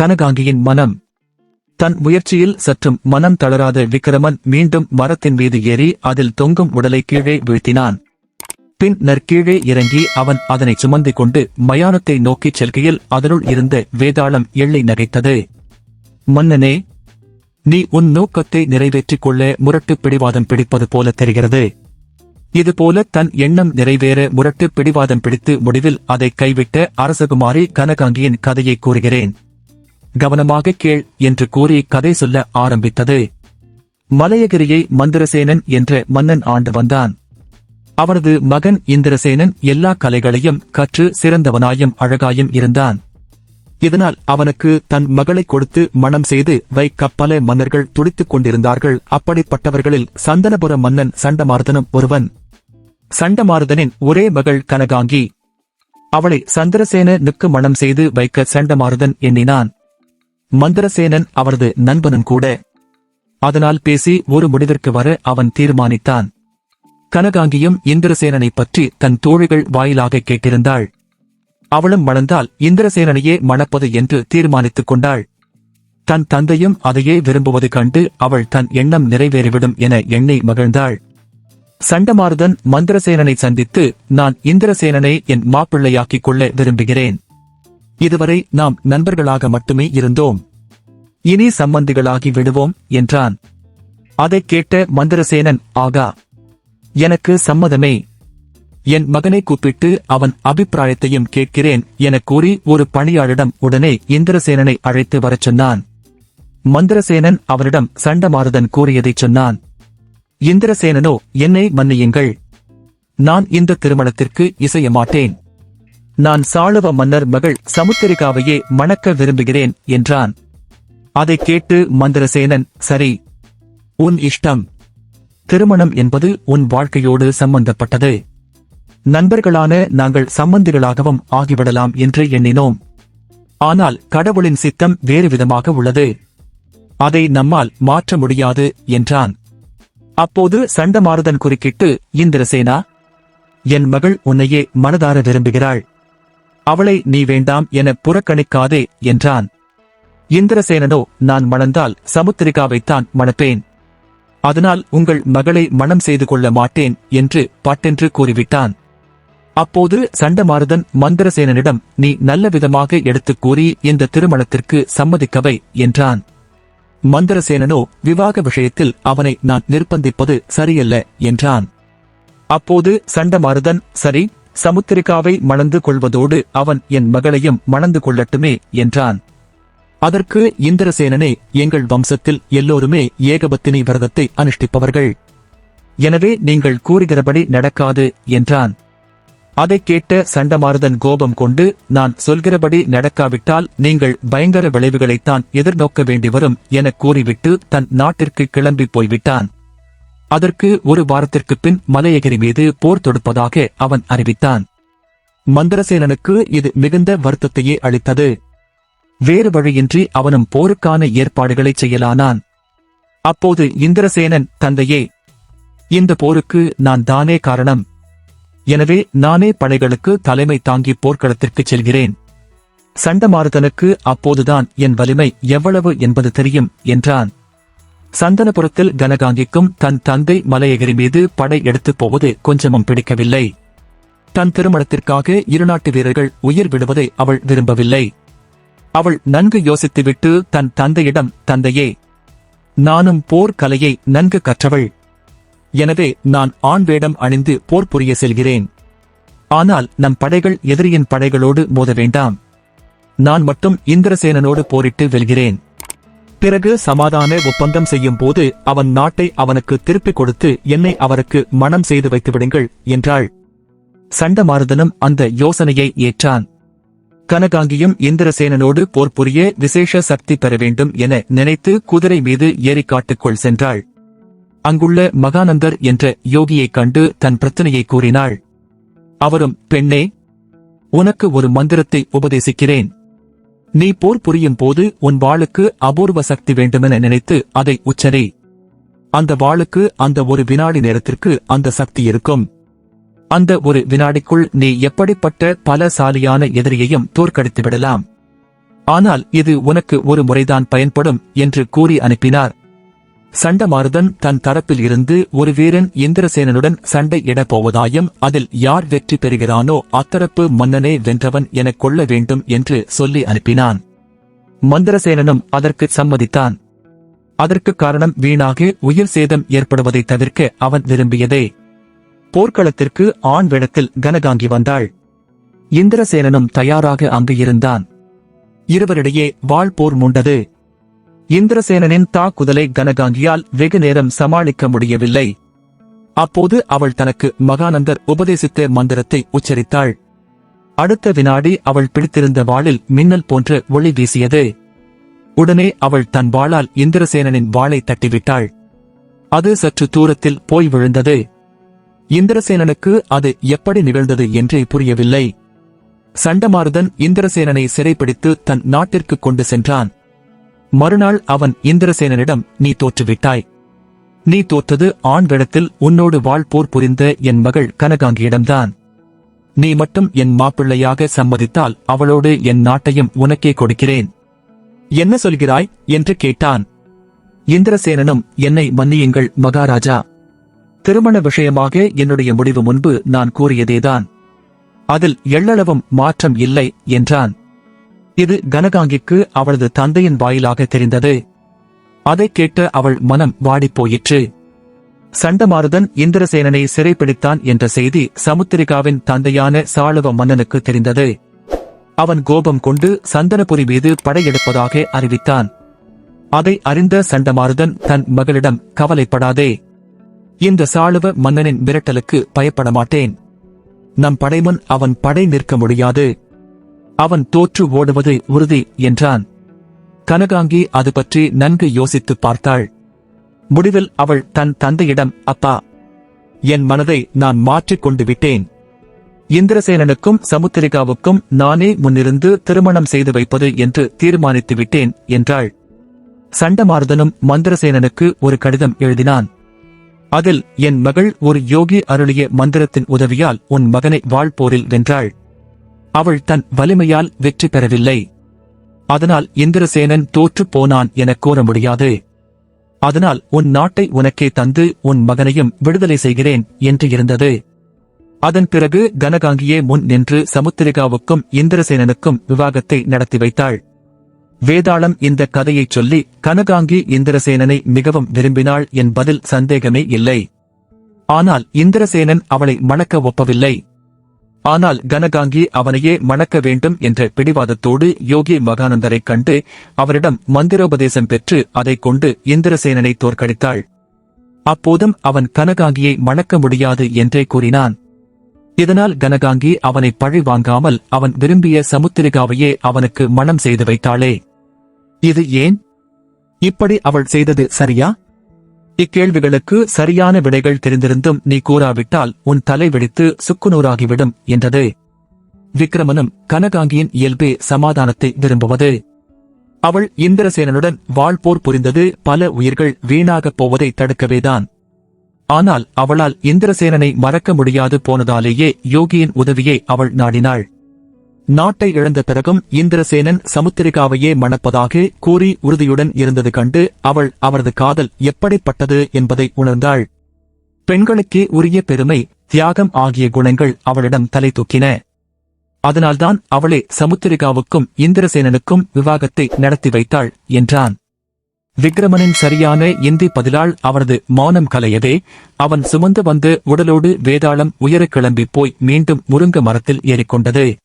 கனகாங்கியின் மனம். தன் முயற்சியில் சற்றும் மனம் தளராத விக்கிரமன் மீண்டும் மரத்தின் மீது ஏறி அதில் தொங்கும் உடலை கீழே வீழ்த்தினான். பின் நற்கீழே இறங்கி அவன் அதனை சுமந்து கொண்டு மயானத்தை நோக்கிச் செல்கையில் அதனுள் இருந்த வேதாளம் எள்ளை நகைத்தது. மன்னனே நீ உன் நோக்கத்தை நிறைவேற்றிக் கொள்ள முரட்டு பிடிவாதம் பிடிப்பது போல தெரிகிறது. இதுபோல தன் எண்ணம் நிறைவேற முரட்டு பிடிவாதம் பிடித்து முடிவில் அதை கைவிட்ட அரசகுமாரி கனகாங்கியின் கதையை கூறுகிறேன். கவனமாக கேள் என்று கூறி கதை சொல்ல ஆரம்பித்தது. மலையகிரியை மந்திரசேனன் என்ற மன்னன் ஆண்டு வந்தான். அவனது மகன் இந்திரசேனன் எல்லா கலைகளையும் கற்று சிறந்தவனாயும் அழகாயும் இருந்தான். இதனால் அவனுக்கு தன் மகளை கொடுத்து மணம் செய்து வைக்க பல மன்னர்கள் துடித்துக் கொண்டிருந்தார்கள். அப்படிப்பட்டவர்களில் சந்தனபுர மன்னன் சண்டமார்தனும் ஒருவன். சண்டமாருதனின் ஒரே மகள் கனகாங்கி. அவளை சந்திரசேனனுக்கு மணம் செய்து வைக்க சண்டமாருதன் எண்ணினான். மந்திரசேனன் அவரது நண்பனும் கூட. அதனால் பேசி ஒரு முடிவிற்கு வர அவன் தீர்மானித்தான். கனகாங்கியும் இந்திரசேனனைப் பற்றி தன் தோழிகள் வாயிலாக கேட்டிருந்தாள். அவளும் மணந்தால் இந்திரசேனனையே மணப்பது என்று தீர்மானித்துக் கொண்டாள். தன் தந்தையும் அதையே விரும்புவது கண்டு அவள் தன் எண்ணம் நிறைவேறிவிடும் என எண்ணி மகிழ்ந்தாள். சண்டமாருதன் மந்திரசேனனை சந்தித்து நான் இந்திரசேனனை என் மாப்பிள்ளையாக்கிக் கொள்ள விரும்புகிறேன். இதுவரை நாம் நண்பர்களாக மட்டுமே இருந்தோம். இனி சம்பந்திகளாகி விடுவோம் என்றான். அதைக் கேட்ட மந்திரசேனன் ஆகா எனக்கு சம்மதமே. என் மகனை கூப்பிட்டு அவன் அபிப்பிராயத்தையும் கேட்கிறேன் எனக் கூறி ஒரு பணியாளரிடம் உடனே இந்திரசேனனை அழைத்து வரச் சொன்னான். மந்திரசேனன் அவனிடம் சண்டமாறுதன் கூறியதைச் சொன்னான். இந்திரசேனனோ என்னை மன்னியுங்கள். நான் இந்த திருமணத்திற்கு இசைய மாட்டேன் நான் சாளுவ மன்னர் மகள் சமுத்திரிகாவையே மணக்க விரும்புகிறேன் என்றான். அதைக் கேட்டு மந்திரசேனன் சரி உன் இஷ்டம். திருமணம் என்பது உன் வாழ்க்கையோடு சம்பந்தப்பட்டது. நண்பர்களான நாங்கள் சம்பந்திகளாகவும் ஆகிவிடலாம் என்று எண்ணினோம். ஆனால் கடவுளின் சித்தம் வேறு விதமாக உள்ளது. அதை நம்மால் மாற்ற முடியாது என்றான். அப்போது சண்டமாருதன் குறுக்கிட்டு இந்திரசேனா என் மகள் உன்னையே மனதார விரும்புகிறாள். அவளை நீ வேண்டாம் என புறக்கணிக்காதே என்றான். இந்திரசேனனோ நான் மணந்தால் சமுத்திரிகாவைத்தான் மணப்பேன். அதனால் உங்கள் மகளை மணம் செய்து கொள்ள மாட்டேன் என்று பட்டென்று கூறிவிட்டான். அப்போது சண்டமாருதன் மந்திரசேனனிடம் நீ நல்ல விதமாக எடுத்துக் கூறி இந்த திருமணத்திற்கு சம்மதிக்கவை என்றான். மந்திரசேனனோ விவாக விஷயத்தில் அவனை நான் நிர்பந்திப்பது சரியல்ல என்றான். அப்போது சண்டமாருதன் சரி சமுத்திரிகாவை மணந்து கொள்வதோடு அவன் என் மகளையும் மணந்து கொள்ளட்டுமே என்றான். அதற்கு இந்திரசேனனே எங்கள் வம்சத்தில் எல்லோருமே ஏகபத்தினி விரதத்தை அனுஷ்டிப்பவர்கள். எனவே நீங்கள் கூறுகிறபடி நடக்காது என்றான். அதைக் கேட்ட சண்டமாருதன் கோபம் கொண்டு நான் சொல்கிறபடி நடக்காவிட்டால் நீங்கள் பயங்கர விளைவுகளைத்தான் எதிர்நோக்க வேண்டி வரும் எனக் கூறிவிட்டு தன் நாட்டிற்கு கிளம்பி போய்விட்டான். அதற்கு ஒரு வாரத்திற்குப் பின் மலையகிரி மீது போர் தொடுப்பதாக அவன் அறிவித்தான். மந்திரசேனனுக்கு இது மிகுந்த வருத்தத்தையே அளித்தது. வேறு வழியின்றி அவனும் போருக்கான ஏற்பாடுகளை செய்யலானான். அப்போது இந்திரசேனன் தந்தையே இந்த போருக்கு நான் தானே காரணம். எனவே நானே படைகளுக்கு தலைமை தாங்கி போர்க்களத்திற்குச் செல்கிறேன். சண்டமாருதனுக்கு அப்போதுதான் என் வலிமை எவ்வளவு என்பது தெரியும் என்றான். சந்தனபுரத்தில் கனகாங்கிக்கும் தன் தந்தை மலையகிரி மீது படை எடுத்துப் போவது கொஞ்சமும் பிடிக்கவில்லை. தன் திருமணத்திற்காக இருநாட்டு வீரர்கள் உயிர் விடுவதை அவள் விரும்பவில்லை. அவள் நன்கு யோசித்துவிட்டு தன் தந்தையிடம் தந்தையே நானும் போர் கலையை நன்கு கற்றவள். எனவே நான் ஆண் வேடம் அணிந்து போர் புரிய செல்கிறேன். ஆனால் நம் படைகள் எதிரியின் படைகளோடு மோத வேண்டாம். நான் மட்டும் இந்திரசேனனோடு போரிட்டு வெல்கிறேன். பிறகு சமாதான ஒப்பந்தம் செய்யும் போது அவன் நாட்டை அவனுக்கு திருப்பிக் கொடுத்து என்னை அவருக்கு மனம் செய்து வைத்து விடுங்கள் என்றாள். சண்டமாருதனும் அந்த யோசனையை ஏற்றான். கனகாங்கியும் இந்திரசேனனோடு போர் புரிய விசேஷ சக்தி பெற வேண்டும் என நினைத்து குதிரை மீது ஏறிக்காட்டுக்குள் சென்றாள். அங்குள்ள மகானந்தர் என்ற யோகியைக் கண்டு தன் பிரச்சனையை கூறினாள். அவரும் பெண்ணே உனக்கு ஒரு மந்திரத்தை உபதேசிக்கிறேன். நீ போர் புரியும் போது உன் வாளுக்கு அபூர்வ சக்தி வேண்டுமென நினைத்து அதை உச்சரி. அந்த வாளுக்கு அந்த ஒரு வினாடி நேரத்திற்கு அந்த சக்தி இருக்கும். அந்த ஒரு வினாடிக்குள் நீ எப்படிப்பட்ட பலசாலியான எதிரியையும் தோற்கடித்து விடலாம் ஆனால் இது உனக்கு ஒரு முறைதான் பயன்படும் என்று கூறி அனுப்பினார். சண்டமாருதன் தன் தரப்பில் இருந்து ஒரு வீரன் இந்திரசேனனுடன் சண்டை இடப் போவதாயும் அதில் யார் வெற்றி பெறுகிறானோ அத்தரப்பு மன்னனே வென்றவன் எனக் கொள்ள வேண்டும் என்று சொல்லி அனுப்பினான். மந்திரசேனனும் அதற்கு சம்மதித்தான். அதற்கு காரணம் வீணாக உயிர் சேதம் ஏற்படுவதை தவிர்க்க அவன் விரும்பியதே. போர்க்களத்திற்கு ஆண் வேடத்தில் கனகாங்கி வந்தாள். இந்திரசேனனும் தயாராக அங்கு இருந்தான். இருவரிடையே வாழ்போர் மூண்டது. இந்திரசேனனின் தாக்குதலை கனகாங்கியால் வெகு நேரம் சமாளிக்க முடியவில்லை. அப்போது அவள் தனக்கு மகானந்தர் உபதேசித்த மந்திரத்தை உச்சரித்தாள். அடுத்த வினாடி அவள் பிடித்திருந்த வாளில் மின்னல் போன்ற ஒளி வீசியது. உடனே அவள் தன் வாளால் இந்திரசேனனின் வாளை தட்டிவிட்டாள். அது சற்று தூரத்தில் போய் விழுந்தது. இந்திரசேனனுக்கு அது எப்படி நிகழ்ந்தது என்றே புரியவில்லை. சண்டமாருதன் இந்திரசேனனை சிறைப்பிடித்து தன் நாட்டிற்கு கொண்டு சென்றான். மறுநாள் அவன் இந்திரசேனனிடம் நீ தோற்றுவிட்டாய். நீ தோற்றது ஆண் உன்னோடு வாழ்போர் புரிந்த என் மகள் கனகாங்கியிடம்தான். நீ மட்டும் என் மாப்பிள்ளையாக சம்மதித்தால் அவளோடு என் நாட்டையும் உனக்கே கொடுக்கிறேன். என்ன சொல்கிறாய்? என்று கேட்டான். இந்திரசேனனும் என்னை மன்னியுங்கள் மகாராஜா. திருமண விஷயமாக என்னுடைய முடிவு முன்பு நான் கூறியதேதான். அதில் எள்ளளவும் மாற்றம் இல்லை என்றான். இது கனகாங்கிக்கு அவளது தந்தையின் வாயிலாக தெரிந்தது. அதைக் கேட்டு அவள் மனம் வாடிப்போயிற்று சண்டமாருதன் இந்திரசேனனை சிறைப்பிடித்தான் என்ற செய்தி சமுத்திரிகாவின் தந்தையான சாளுவ மன்னனுக்கு தெரிந்தது. அவன் கோபம் கொண்டு சந்தனபுரி மீது படையெடுப்பதாக அறிவித்தான். அதை அறிந்த சண்டமாருதன் தன் மகளிடம் கவலைப்படாதே. இந்த சாளுவ மன்னனின் மிரட்டலுக்கு பயப்பட மாட்டேன் நம் படைமுன் அவன் படை நிற்க முடியாது. அவன் தோற்று ஓடுவது உறுதி என்றான். கனகாங்கி அது பற்றி நன்கு யோசித்துப் பார்த்தாள். முடிவில் அவள் தன் தந்தையிடம் அப்பா என் மனதை நான் மாற்றிக் கொண்டு விட்டேன். இந்திரசேனனுக்கும் சமுத்திரிகாவுக்கும் நானே முன்னிருந்து திருமணம் செய்து வைப்பது என்று தீர்மானித்து விட்டேன் என்றாள். சண்டமாருதனும் மந்திரசேனனுக்கு ஒரு கடிதம் எழுதினான். அதில் என் மகள் ஒரு யோகி அருளிய மந்திரத்தின் உதவியால் உன் மகனை வாழ்போரில் வென்றாள். அவள் தன் வலிமையால் வெற்றி பெறவில்லை. அதனால் இந்திரசேனன் தோற்றுப் போனான் எனக் கூற முடியாது. அதனால் உன் நாட்டை உனக்கே தந்து உன் மகனையும் விடுதலை செய்கிறேன் என்று இருந்தது. அதன் பிறகு கனகாங்கியே முன் நின்று சமுத்திரிகாவுக்கும் இந்திரசேனனுக்கும் விவாகத்தை நடத்தி வைத்தாள். வேதாளம் இந்த கதையைச் சொல்லி கனகாங்கி இந்திரசேனனை மிகவும் விரும்பினாள் என்பதில் சந்தேகமே இல்லை. ஆனால் இந்திரசேனன் அவளை மணக்க ஒப்பவில்லை. ஆனால் கனகாங்கி அவனையே மணக்க வேண்டும் என்ற பிடிவாதத்தோடு யோகி மகானந்தரைக் கண்டு அவரிடம் மந்திரோபதேசம் பெற்று அதைக் கொண்டு இந்திரசேனனை தோற்கடித்தாள். அப்போதும் அவன் கனகாங்கியை மணக்க முடியாது என்றே கூறினான். இதனால் கனகாங்கி அவனை பழி வாங்காமல் அவன் விரும்பிய சமுத்திரிகாவையே அவனுக்கு மணம் செய்து வைத்தாளே. இது ஏன்? இப்படி அவள் செய்தது சரியா? இக்கேள்விகளுக்கு சரியான விடைகள் தெரிந்திருந்தும் நீ கூறாவிட்டால் உன் தலை வெடித்து சுக்குநூறாகிவிடும் என்றது. விக்ரமனும் கனகாங்கியின் இயல்பே சமாதானத்தை விரும்புவது. அவள் இந்திரசேனனுடன் வாழ்போர் புரிந்தது பல உயிர்கள் வீணாகப் போவதை தடுக்கவேதான். ஆனால் அவளால் இந்திரசேனனை மறக்க முடியாது போனதாலேயே யோகியின் உதவியை அவள் நாடினாள். நாட்டை இழந்த பிறகும் இந்திரசேனன் சமுத்திரிகாவையே மணப்பதாக கூறி உறுதியுடன் இருந்தது கண்டு அவள் அவரது காதல் எப்படிப்பட்டது என்பதை உணர்ந்தாள். பெண்களுக்கே உரிய பெருமை தியாகம் ஆகிய குணங்கள் அவளிடம் தலை தூக்கின. அதனால்தான் அவளே சமுத்திரிகாவுக்கும் இந்திரசேனனுக்கும் விவாகத்தை நடத்தி வைத்தாள் என்றான். விக்ரமனின் சரியான இந்தி பதிலால் அவரது மௌனம் கலையவே அவன் சுமந்து வந்து உடலோடு வேதாளம் உயர கிளம்பிப் போய் மீண்டும் முருங்க மரத்தில் ஏறிக்கொண்டது